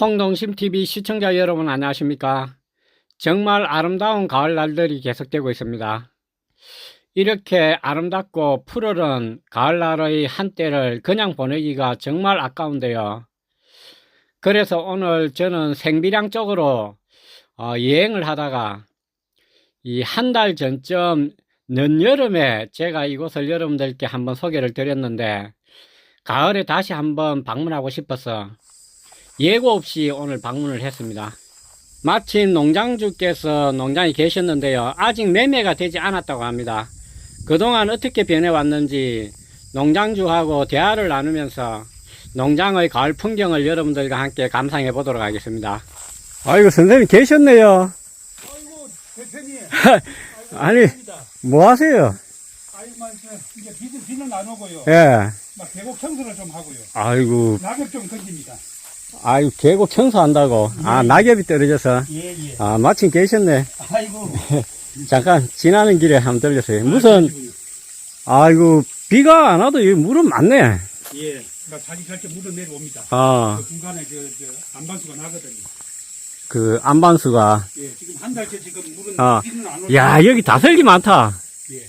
홍동심TV 시청자 여러분 안녕하십니까? 정말 아름다운 가을 날들이 계속되고 있습니다. 이렇게 아름답고 푸르른 가을날의 한때를 그냥 보내기가 정말 아까운데요. 그래서 오늘 저는 생비량 쪽으로 어, 여행을 하다가 이 한 달 전쯤 늦여름에 제가 이곳을 여러분들께 한번 소개를 드렸는데 가을에 다시 한번 방문하고 싶어서 예고 없이 오늘 방문을 했습니다. 마침 농장주께서 농장에 계셨는데요. 아직 매매가 되지 않았다고 합니다. 그동안 어떻게 변해왔는지 농장주하고 대화를 나누면서 농장의 가을 풍경을 여러분들과 함께 감상해 보도록 하겠습니다. 아이고, 선생님 계셨네요. 아이고 대표님 아니. 뭐 하세요? 아이고 이제 비는 비는 안 오고요. 예. 막 계곡 청소를 좀 하고요. 아이고, 낙엽 좀 던집니다. 아이고, 계곡 청소한다고. 아, 낙엽이 떨어져서. 예 예. 아, 마침 계셨네. 아이고 잠깐, 지나는 길에 한번 들렸어요. 무슨, 아이고, 비가 안 와도 여기 물은 많네. 예. 그러니까 자기 절대 물은 내려옵니다. 아, 그 중간에 저, 저 안반수가 나거든요. 그, 안반수가. 예. 지금 한 달째 지금 물은 아. 비는 안 오고. 야, 여기 다슬기 많다. 예.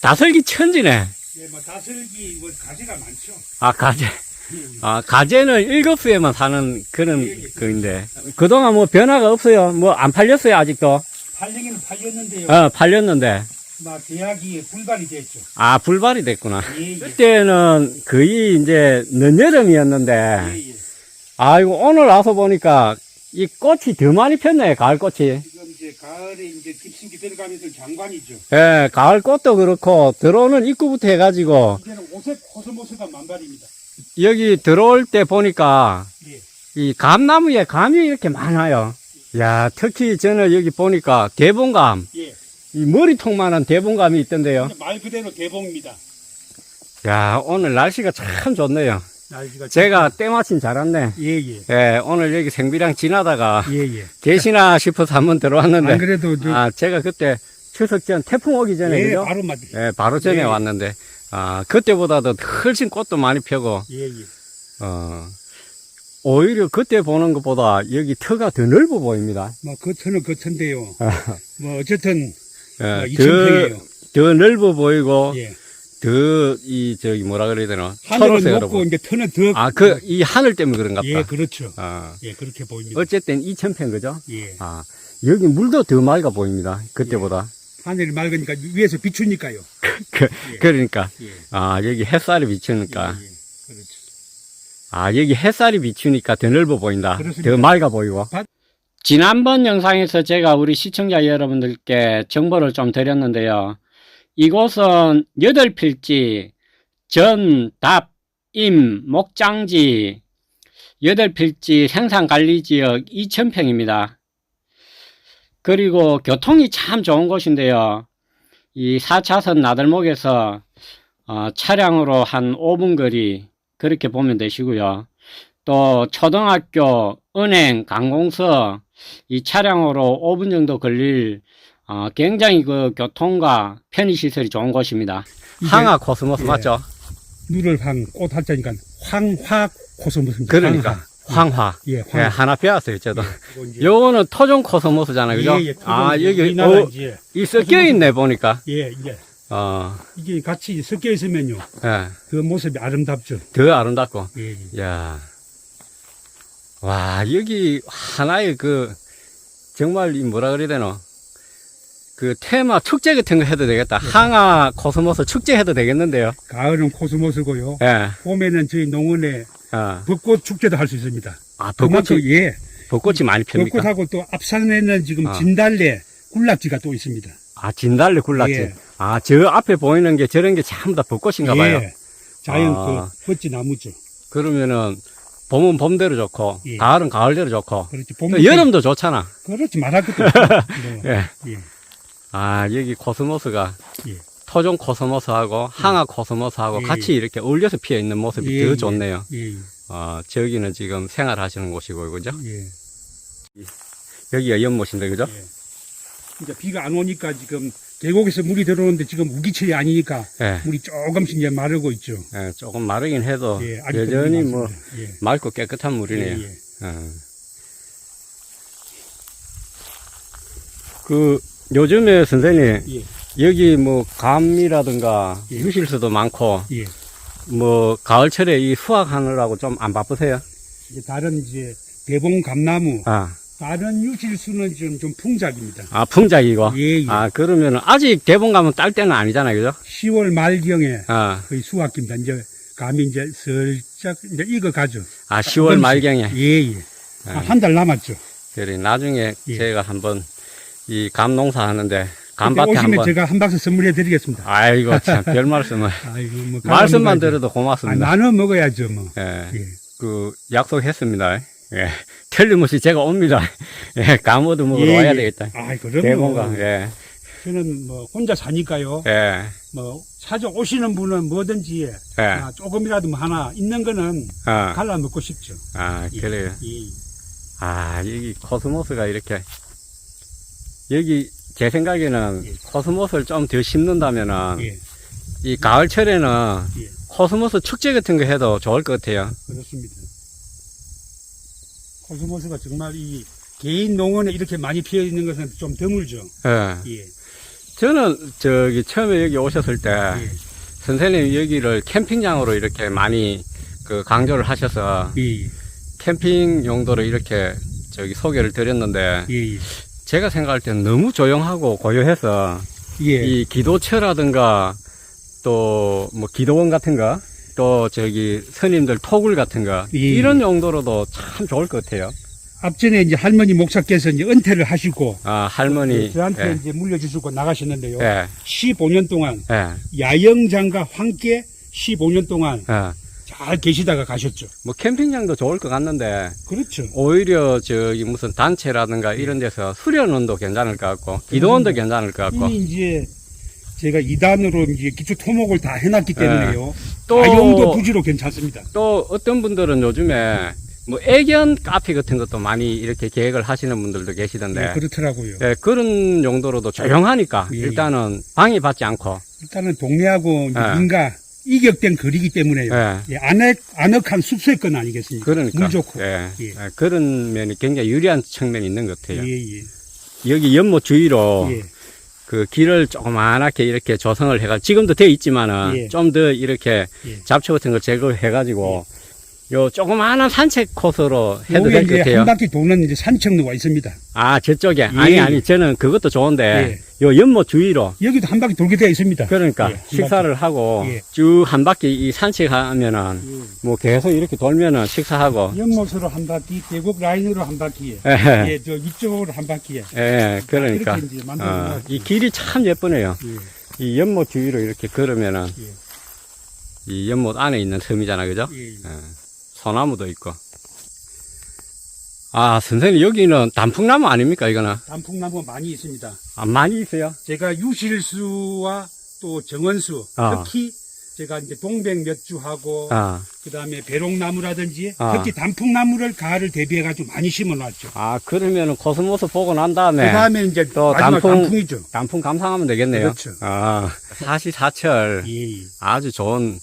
다슬기 천지네. 예. 뭐 다슬기 뭐 가지가 많죠. 아, 가재. 아, 가재는 일급수에만 사는 그런. 거인데. 그동안 뭐 변화가 없어요. 뭐 안 팔렸어요, 아직도. 팔리기는 팔렸는데요. 어, 팔렸는데. 막 계약이 불발이 됐죠. 아, 불발이 됐구나. 예. 예. 그때는 거의 이제 늦여름이었는데. 예. 예. 아이고, 오늘 와서 보니까 이 꽃이 더 많이 폈네, 가을 꽃이. 지금 이제 가을에 이제 깊숙이 들어가면서 장관이죠. 예, 가을 꽃도 그렇고, 들어오는 입구부터 해가지고, 이제는 오색 코스모스가 만발입니다. 여기 들어올 때 보니까, 예. 이 감나무에 감이 이렇게 많아요. 야, 특히 저는 여기 보니까 대봉감, 예. 이 머리통만한 대봉감이 있던데요. 말 그대로 대봉입니다. 야, 오늘 날씨가 참 좋네요. 날씨가 제가 때마침 잘 왔네. 예 예 예, 오늘 여기 생비랑 지나다가 예 예. 계시나 싶어서 한번 들어왔는데, 안 그래도 저, 아, 제가 그때 추석 전 태풍 오기 전에, 예 그죠? 바로 맞. 예, 바로 전에 예. 왔는데, 아, 그때보다도 훨씬 꽃도 많이 펴고, 예 예. 어, 오히려 그때 보는 것보다 여기 터가 더 넓어 보입니다. 뭐 거처는 거처인데요. 뭐 어쨌든 예, 뭐 더, 2,000평이에요. 더 넓어 보이고, 예. 더, 이, 저기, 뭐라 그래야 되나? 하늘은 초록색으로 높고. 이제 터는 더. 아, 그, 이 하늘 때문에 그런가 보다. 예 그렇죠. 아, 예 그렇게 보입니다. 어쨌든 2,000평, 그죠? 예. 아, 여기 물도 더 맑아 보입니다. 그때보다. 하늘이 맑으니까 위에서 비추니까요. 그, 예. 그러니까. 예. 아, 여기 햇살이 비추니까. 예, 예. 그렇죠. 아, 여기 햇살이 비추니까 더 넓어 보인다. 그렇습니다. 더 맑아 보이고. 바- 지난번 영상에서 제가 우리 시청자 여러분들께 정보를 좀 드렸는데요. 이곳은 여덟 필지, 전, 답, 임, 목장지, 여덟 필지 생산관리지역 2,000평입니다. 그리고 교통이 참 좋은 곳인데요. 이 4차선 나들목에서 어, 차량으로 한 5분 거리 그렇게 보면 되시고요. 또 초등학교, 은행, 관공서 이 차량으로 5분 정도 걸릴 어, 굉장히 그 교통과 편의시설이 좋은 곳입니다. 이게- 항아 코스모스 예. 맞죠? 누를 한꽃 할자니까 황화 코스모스입니다. 그러니까 황화. 예, 예, 황화. 하나 배웠어요, 저도. 이제 요거는 토종 코스모스잖아요, 그죠? 예, 예, 아, 이제 여기, 어, 이 섞여 있네, 보니까. 예, 이제 어, 이게 같이 섞여 있으면요. 예, 그 모습이 아름답죠. 더 아름답고. 예, 예. 야 와, 여기 하나의 그, 정말 이 뭐라 그래야 되노? 그 테마 축제 같은 거 해도 되겠다. 예. 항아 코스모스 축제 해도 되겠는데요. 가을은 코스모스고요. 예, 봄에는 저희 농원에 어. 벚꽃 축제도 할 수 있습니다. 아, 그만큼 벚꽃이, 예, 벚꽃이 많이 핍니까? 벚꽃하고 또 앞산에는 지금 아. 진달래 굴락지가 또 있습니다. 아, 진달래 굴락지. 예. 아, 저 앞에 보이는 게 저런 게 전부 다 벚꽃인가 봐요. 예, 자연 아. 그 벚지 나무죠. 그러면은, 봄은 봄대로 좋고, 예. 가을은 가을대로 좋고, 그렇지. 또봄 여름도 좋잖아. 그렇지 말할 것도. 뭐, 예. 예. 아 여기 코스모스가 예. 토종 코스모스하고 예. 항아 코스모스하고 예. 같이 예. 이렇게 어울려서 피어 있는 모습이 예, 더 좋네요. 예. 예. 어, 저기는 지금 생활하시는 곳이고 그죠? 예. 여기가 연못인데 그죠? 예. 이제 비가 안 오니까 지금 계곡에서 물이 들어오는데 지금 우기철이 아니니까 예. 물이 조금씩 이제 마르고 있죠. 예, 조금 마르긴 해도 예, 여전히 뭐 예. 맑고 깨끗한 물이네요. 예, 예. 예. 그 요즘에 선생님 예. 여기 뭐 감이라든가 예. 유실수도 많고 예. 뭐 가을철에 이 수확하느라고 좀 안 바쁘세요? 이제 다른 이제 대봉 감나무, 아, 다른 유실수는 좀, 좀 풍작입니다. 아 풍작이고. 예, 예. 아 그러면은 아직 대본 가면 딸 때는 아니잖아요, 그죠? 10월 말경에 아, 거의 수확입니다. 이제 감이 이제 슬쩍 이제 익어 가죠. 아 10월 말경에. 예, 예. 아, 한 달 남았죠. 그래 나중에 예. 제가 한번 이 감 농사 하는데 그때 감밭에 오시면 한번. 제가 한 박스 선물해 드리겠습니다. 아이고 참 별 말씀을. 아이고, 뭐. 말씀만. 들어도 아, 고맙습니다. 나눠 먹어야죠, 뭐. 예. 예. 그 약속했습니다. 예. 틀림없이 제가 옵니다. 예, 감어도 먹으러 예, 와야 예. 되겠다. 아, 그럼요. 대본가. 예. 저는 뭐 혼자 사니까요. 예. 뭐 찾아오시는 분은 뭐든지 예. 아, 조금이라도 뭐 하나 있는 거는 아, 갈라 먹고 싶죠. 아, 예. 그래요. 예. 아, 여기 코스모스가 이렇게. 여기 제 생각에는 예. 코스모스를 좀 더 심는다면은 예. 이 가을철에는 예. 코스모스 축제 같은 거 해도 좋을 것 같아요. 그렇습니다. 코스모스가 정말 이 개인 농원에 이렇게 많이 피어 있는 것은 좀 드물죠. 예. 예. 저는 저기 처음에 여기 오셨을 때 예. 선생님 여기를 캠핑장으로 이렇게 많이 그 강조를 하셔서 예. 캠핑 용도로 이렇게 저기 소개를 드렸는데 예. 제가 생각할 때는 너무 조용하고 고요해서 예. 이 기도처라든가 또 뭐 기도원 같은 거또 저기 스님들 토굴 같은 거 예. 이런 용도로도 참 좋을 것 같아요. 앞전에 이제 할머니 목사께서 이제 은퇴를 하시고 아 할머니 저한테 예, 이제 물려주시고 나가셨는데요. 예, 15년 동안 예, 야영장과 함께 15년 동안 예. 잘 계시다가 가셨죠. 뭐 캠핑장도 좋을 것 같는데 그렇죠. 오히려 저기 무슨 단체라든가 이런 데서 수련원도 괜찮을 것 같고 기도원도 괜찮을 것 같고 이미 이제 제가 2단으로 이제 기초 토목을 다 해놨기 때문에요. 또- 가용도 부지로 괜찮습니다. 또 어떤 분들은 요즘에 뭐 애견 카페 같은 것도 많이 이렇게 계획을 하시는 분들도 계시던데 네, 그렇더라고요. 예, 그런 용도로도 조용하니까 예, 예. 일단은 방해받지 않고 일단은 동네하고 이제 예. 민가 이격된 거리기 때문에요. 예, 예, 아늑, 아늑한 숲세권 아니겠습니까? 그러니까 물 좋고. 예, 예. 예, 그런 면이 굉장히 유리한 측면이 있는 것 예, 같아요. 예. 여기 연못 주위로 예. 그 길을 조그만하게 이렇게 조성을 해가 지금도 되어 있지만은 예. 좀더 이렇게 예. 잡초 같은 걸 제거해 가지고 요 조그마한 산책 코스로 해도 될 것 같아요. 한 바퀴 도는 이제 산책로가 있습니다. 아 저쪽에 아니 예. 아니 저는 그것도 좋은데 요 연못 주위로 여기도 한 바퀴 돌게 되어 있습니다. 그러니까 예, 한 식사를 하고 예. 쭉 한 바퀴 이 산책하면은 예. 뭐 계속 이렇게 돌면은 식사하고 연못으로 한 바퀴, 계곡 라인으로 한 바퀴에, 예, 예, 저 이쪽으로 한 바퀴에. 예, 그러니까 이렇게 이제 만들어 어. 이 길이 참 예쁘네요. 예, 이 연못 주위로 이렇게 걸으면은 예. 이 연못 안에 있는 섬이잖아, 그죠? 예, 예. 예, 소나무도 있고. 아, 선생님, 여기는 단풍나무 아닙니까, 이거는? 단풍나무가 많이 있습니다. 아, 많이 있어요? 제가 유실수와 또 정원수, 아. 특히 제가 이제 동백 몇 주하고 아, 그 다음에 배롱나무라든지 아. 특히 단풍나무를 가을을 대비해가지고 많이 심어 놨죠. 아, 그러면은 코스모스 보고 난 다음에 그 다음에 이제 또 단풍- 단풍이죠. 단풍 감상하면 되겠네요. 그렇죠. 아, 사시사철 예, 예. 아주 좋은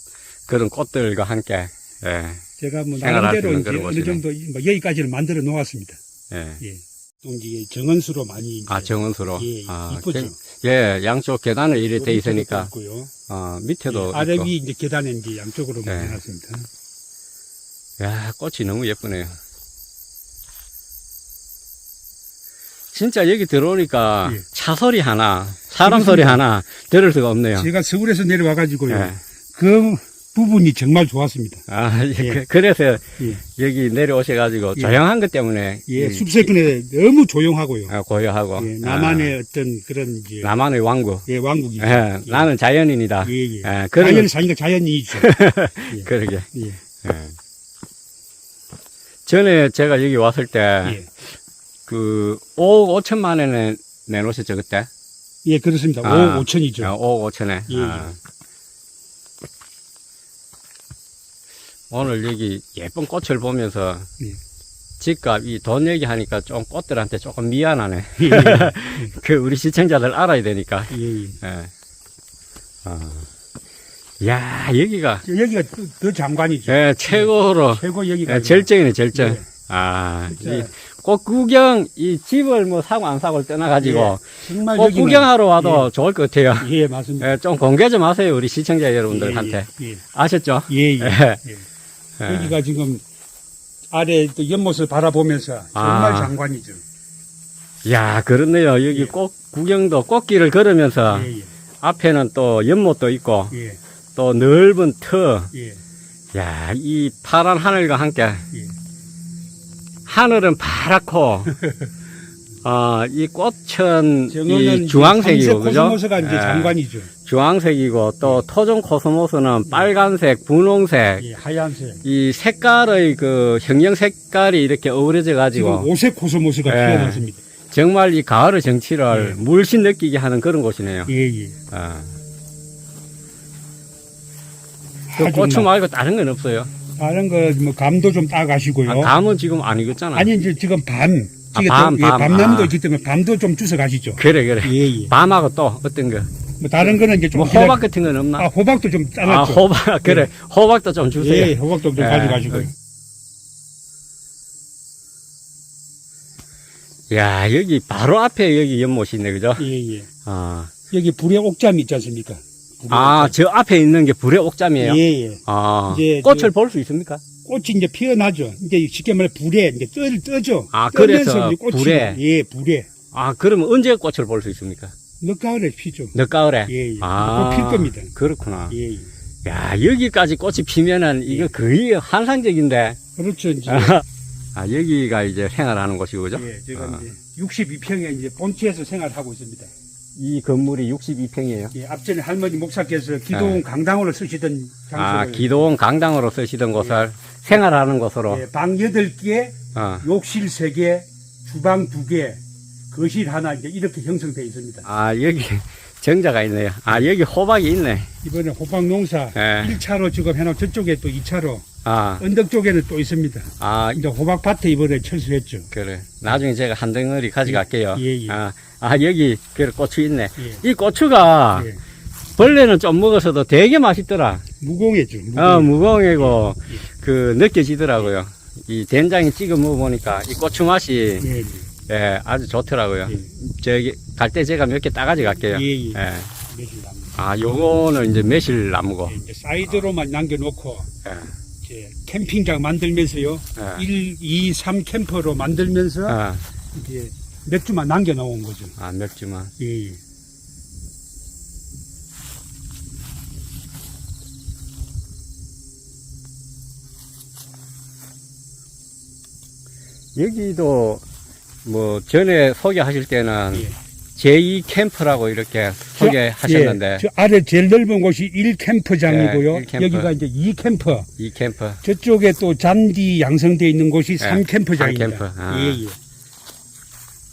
그런 꽃들과 함께, 예, 제가 뭐 나름대로 이제 어느. 정도 뭐 여기까지를 만들어 놓았습니다. 예. 예. 또 이제 정원수로 많이 아, 정원수로. 예, 아, 이쁘죠. 게- 예, 양쪽 계단을 이렇게 돼 있으니까, 있고요. 어, 밑에도. 예, 아래. 위 이제 계단에 이제 양쪽으로 예. 해놨습니다. 야, 꽃이 너무 예쁘네요. 진짜 여기 들어오니까 예. 차 소리 하나, 사람 소리 하나 들을 수가 없네요. 제가 서울에서 내려와가지고요. 예. 그 부분이 정말 좋았습니다. 아, 예, 예. 그, 래서 예. 여기 내려오셔가지고 예. 조용한 것 때문에 예, 이- 숲세권에 너무 조용하고요. 아, 고요하고 예, 나만의 어떤 그런 이제 아, 나만의 왕국. 예, 왕국이죠. 예, 나는 자연인이다. 예, 예. 예, 그런 자연 사니까 자연이죠. 예. 그러게. 예. 예. 전에 제가 여기 왔을 때 예. 그 5억 5천만 원에 내놓으셨죠 그때? 예, 그렇습니다. 아. 5억 5천이죠. 아, 5억 5천에. 예, 아. 오늘 여기 예쁜 꽃을 보면서 예. 집값 이 돈 얘기하니까 좀 꽃들한테 조금 미안하네. 예, 그 우리 시청자들 알아야 되니까. 예, 예. 예. 아. 야 여기가 저 여기가 더, 더 장관이죠. 예, 최고로 최고 여기가. 예, 절정이네 절정. 예. 아, 진짜. 이꽃 구경, 이 집을 뭐 사고 안 사고를 떠나가지고, 정말 꽃 여기는- 구경하러 와도 좋을 것 같아요. 예, 예, 맞습니다. 예, 좀 공개 좀 하세요, 우리 시청자 여러분들한테. 예, 예, 아셨죠? 예, 예, 예. 예. 예. 여기가 지금 아래 또 연못을 바라보면서 정말 아. 장관이죠. 야, 그렇네요. 여기 예. 꽃 구경도 꽃길을 걸으면서, 예, 예, 앞에는 또 연못도 있고, 예, 또 넓은 터. 예, 야, 이 파란 하늘과 함께, 예. 하늘은 파랗고, 어, 이 꽃은 정원은 이 주황색이고, 그죠? 코스모스가 이제 예. 장관이죠. 주황색이고, 또 토종 코스모스는 빨간색, 분홍색, 예, 하얀색. 이 색깔의 그 형형 색깔이 이렇게 어우러져 지금 가지고, 오색 코스모스가 예. 피어났습니다. 정말 이 가을의 정치를 예. 물씬 느끼게 하는 그런 곳이네요. 예, 예. 어. 그 고추 막- 말고 다른 건 없어요. 다른 거 뭐 감도 좀 따가시고요. 아, 감은 지금 안 익었잖아. 아니 이제 지금 밤. 아, 밤, 또, 예, 밤. 밤나무도 아. 있기 때문에 밤도 좀 주워 가시죠. 그래, 그래. 예, 예. 밤하고 또 어떤 거? 뭐 다른 거는 이제 좀 뭐 기다- 호박 같은 건 없나? 아, 호박도 좀 아, 잘랐죠. 호박, 그래. 호박도 좀 주세요. 예, 호박도 좀 예. 가져가시고. 야, 여기 바로 앞에 여기 연못이 있네, 그죠? 예, 예. 아, 여기 불의 옥잠이 있지 않습니까? 불의 아, 옥잠. 저 앞에 있는 게 불의 옥잠이에요? 예, 예. 아, 이제 꽃을 저- 볼수 있습니까? 꽃이 이제 피어나죠. 이제 쉽게 말해 불에 이제 떠, 떠죠. 아, 그래서 이제 꽃이 불에. 예, 불에. 아, 그러면 언제 꽃을 볼 수 있습니까? 늦가을에 피죠. 늦가을에? 예, 예. 아, 꽃필 겁니다. 그렇구나. 예, 예. 야, 여기까지 꽃이 피면은 이거 거의 환상적인데. 그렇죠. 이제. 아, 여기가 이제 생활하는 곳이고, 그죠? 예, 제가 아. 이제 62평에 이제 본체에서 생활하고 있습니다. 이 건물이 62평이에요. 예, 앞전에 할머니 목사께서 기도원 강당으로 쓰시던 장소를 네. 아, 기도원 강당으로 쓰시던 곳을 생활하는 곳으로. 예, 방 8개, 어. 욕실 3개, 주방 2개, 거실 하나 이제 이렇게 형성되어 있습니다. 아, 여기 정자가 있네요. 아, 여기 호박이 있네. 이번에 호박 농사 예. 1차로 지금 해놓고 저쪽에 또 2차로 아, 언덕 쪽에는 또 있습니다. 아, 이제 호박 밭에 이번에 철수했죠. 그래. 나중에 제가 한 덩어리 가져갈게요. 예, 예. 아, 아, 여기, 그 고추 있네. 예. 이 고추가 예. 벌레는 좀 먹어서도 되게 맛있더라. 무공해죠. 무공. 어, 무공이고, 그, 느껴지더라고요. 이 된장에 찍어 먹어보니까 이 고추 맛이, 예, 예. 예, 아주 좋더라고요. 예. 저기, 갈 때 제가 몇 개 따가지 갈게요. 예, 예. 예. 매실나무. 아, 요거는 이제 매실나무고. 예, 이제 사이드로만 남겨놓고 예. 이제 캠핑장 만들면서요. 예. 1, 2, 3 캠퍼로 만들면서 아, 이제 맥주만 남겨놓은 거죠. 아, 맥주만. 예, 예. 여기도 뭐 전에 소개하실 때는 예. 제2 캠프라고 이렇게 소개하셨는데 예, 저 아래 제일 넓은 곳이 1캠퍼장이고요. 예, 일 캠퍼. 여기가 이제 2캠퍼. 이 캠프 저쪽에 또 잔디 양성되어 있는 곳이 예, 3캠퍼장입니다. 삼캠퍼. 아. 예, 예.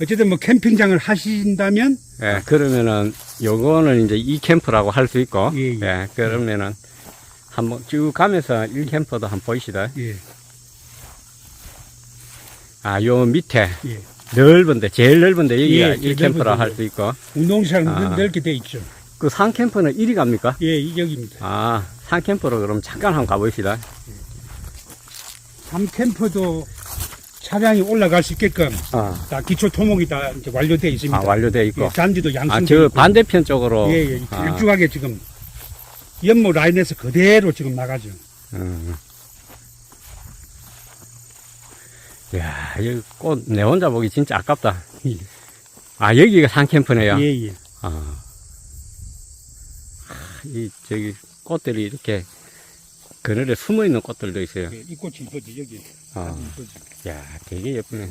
어쨌든 뭐 캠핑장을 하신다면 예, 그러면은 요거는 이제 이 캠프라고 할 수 있고 예, 예. 그러면은 한번 쭉 가면서 1캠퍼도 한번 보이시다. 예, 아, 요 밑에 예. 넓은데 제일 넓은데 여기가 예, 제일 1캠프라 넓은데. 할수 있고 운동시장 아. 넓게 돼 있죠. 그 3캠프는 1위 갑니까? 예, 이 여기입니다. 아, 3캠프로 그럼 잠깐 한번 가보시다. 3캠퍼도 차량이 올라갈 수 있게끔 아, 다 기초 토목이 다 이제 완료되어 있습니다. 아 완료되어 있고. 예, 잔디도 아, 양성되어 저. 반대편 쪽으로. 예, 예. 아, 길쭉하게 지금 연못 라인에서 그대로 지금 나가죠. 음. 야, 여기 꽃, 내 혼자 보기 진짜 아깝다. 예. 아, 여기가 산캠프네요. 예, 예. 아. 하, 이, 저기, 꽃들이 이렇게, 그늘에 숨어 있는 꽃들도 있어요. 예, 이 꽃이 이쁘죠, 여기. 아. 야, 되게 예쁘네.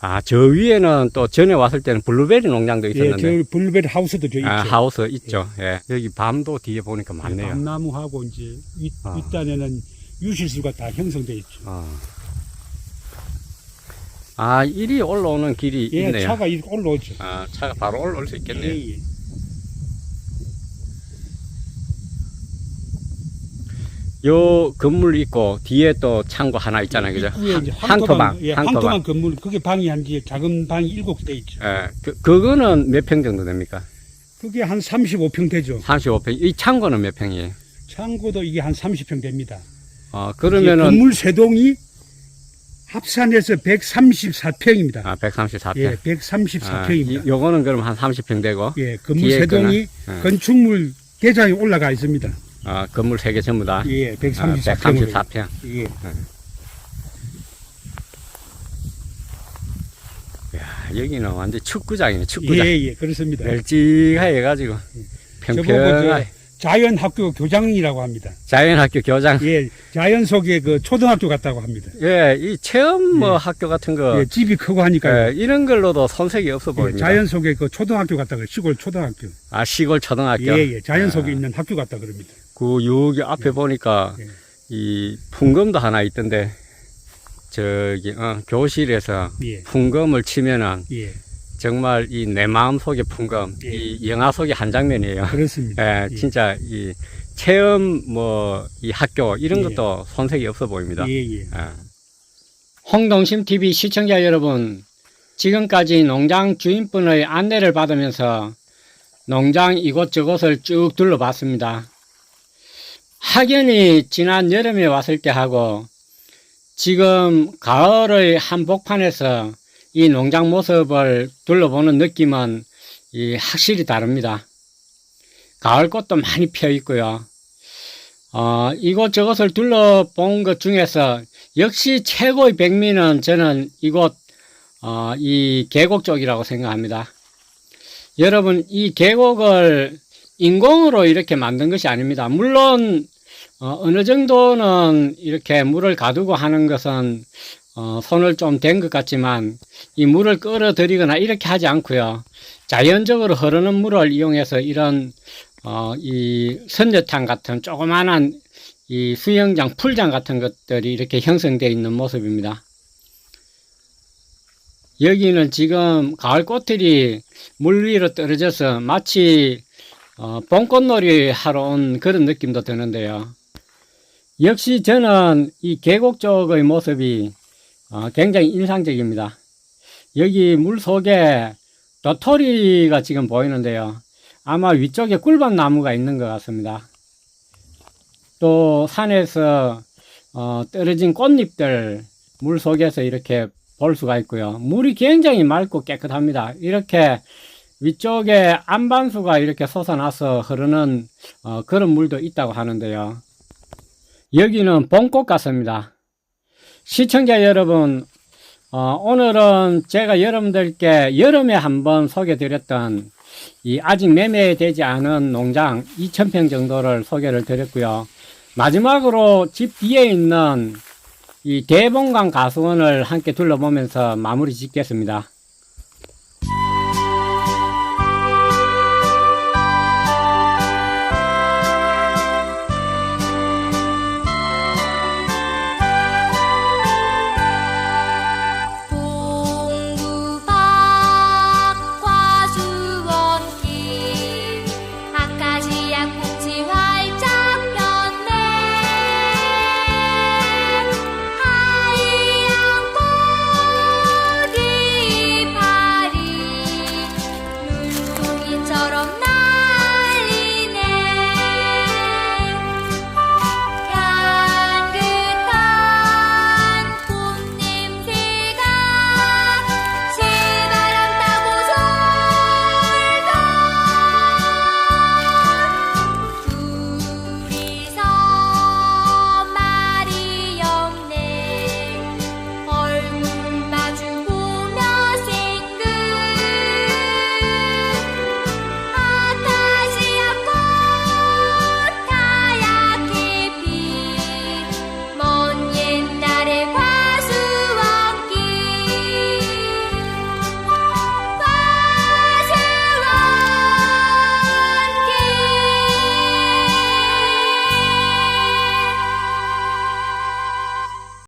아, 저 위에는 또 전에 왔을 때는 블루베리 농장도 예, 있었는데. 저 블루베리 하우스도 저 있죠. 아, 하우스 있죠. 예. 여기 밤도 뒤에 보니까 많네요. 밤나무하고 이제 윗, 아. 윗단에는 유실수가 다 형성되어 있죠. 아. 아, 이리 올라오는 길이 예, 있네요. 차가 이렇게 올라오죠. 아, 차가 바로 올라올 수 있겠네요. 예, 예. 요 건물 있고 뒤에 또 창고 하나 있잖아요. 그죠? 입구에 이제 한- 항토방. 예. 항토방 건물, 그게 방이 한 개, 작은 방이 일곱 대 있죠. 예. 그, 그거는 몇 평 정도 됩니까? 그게 한 35평 되죠. 35평. 이 창고는 몇 평이에요? 창고도 이게 한 30평 됩니다. 어, 이게 그러면은, 건물 세 동이 합산해서 134평입니다. 아, 134평. 예, 아, 134평입니다. 이- 요거는 그럼 한 30평 되고, 예, 건물 세 동이 어. 건축물 대장에 올라가 있습니다. 아, 건물 세 개 전부 다. 예, 아, 134평으로. 134평. 예. 야, 여기는 완전 축구장이네, 축구장. 예, 예, 그렇습니다. 멸치하게 해가지고, 평평하게. 저 자연학교 교장이라고 합니다. 자연학교 교장. 예, 자연 속에 그 초등학교 같다고 합니다. 예, 이 체험 뭐 예. 학교 같은 거, 예, 집이 크고 하니까 예, 이런 걸로도 손색이 없어 예, 보입니다. 자연 속에 그 초등학교 같다고 시골 초등학교. 아, 시골 초등학교. 예, 예, 자연 아. 속에 있는 학교 같다 그럽니다. 그 여기 앞에 보니까 예. 이 풍금도 하나 있던데 저기 어, 교실에서 예, 풍금을 치면은 예, 정말 이 내 마음 속의 풍금 예. 이 영화 속의 한 장면이에요. 그렇습니다. 예, 예. 진짜 이 체험 뭐 이 학교 이런 예. 것도 손색이 없어 보입니다. 예, 예. 홍동심 TV 시청자 여러분, 지금까지 농장 주인분의 안내를 받으면서 농장 이곳저곳을 쭉 둘러봤습니다. 학연이 지난 여름에 왔을 때 하고 지금 가을의 한복판에서 이 농장 모습을 둘러보는 느낌은 이 확실히 다릅니다. 가을 꽃도 많이 피어 있고요. 어, 이곳저곳을 둘러본 것 중에서 역시 최고의 백미는 저는 이곳 어, 이 계곡 쪽이라고 생각합니다. 여러분 이 계곡을 인공으로 이렇게 만든 것이 아닙니다. 물론 어, 느 정도는 이렇게 물을 가두고 하는 것은 어, 손을 좀 댄 것 같지만 이 물을 끌어들이거나 이렇게 하지 않고요. 자연적으로 흐르는 물을 이용해서 이런 어, 이 선녀탕 같은 조그만한 이 수영장, 풀장 같은 것들이 이렇게 형성되어 있는 모습입니다. 여기는 지금 가을 꽃들이 물 위로 떨어져서 마치 어, 봄꽃놀이 하러 온 그런 느낌도 드는데요. 역시 저는 이 계곡 쪽의 모습이 어, 굉장히 인상적입니다. 여기 물 속에 도토리가 지금 보이는데요. 아마 위쪽에 꿀밤 나무가 있는 것 같습니다. 또 산에서 어, 떨어진 꽃잎들 물 속에서 이렇게 볼 수가 있고요. 물이 굉장히 맑고 깨끗합니다. 이렇게 위쪽에 안반수가 이렇게 솟아나서 흐르는 어, 그런 물도 있다고 하는데요. 여기는 봄꽃 같습니다. 시청자 여러분, 어, 오늘은 제가 여러분들께 여름에 한번 소개드렸던 이 아직 매매되지 않은 농장 2,000평 정도를 소개를 드렸고요. 마지막으로 집 뒤에 있는 이 대봉강 가수원을 함께 둘러보면서 마무리 짓겠습니다.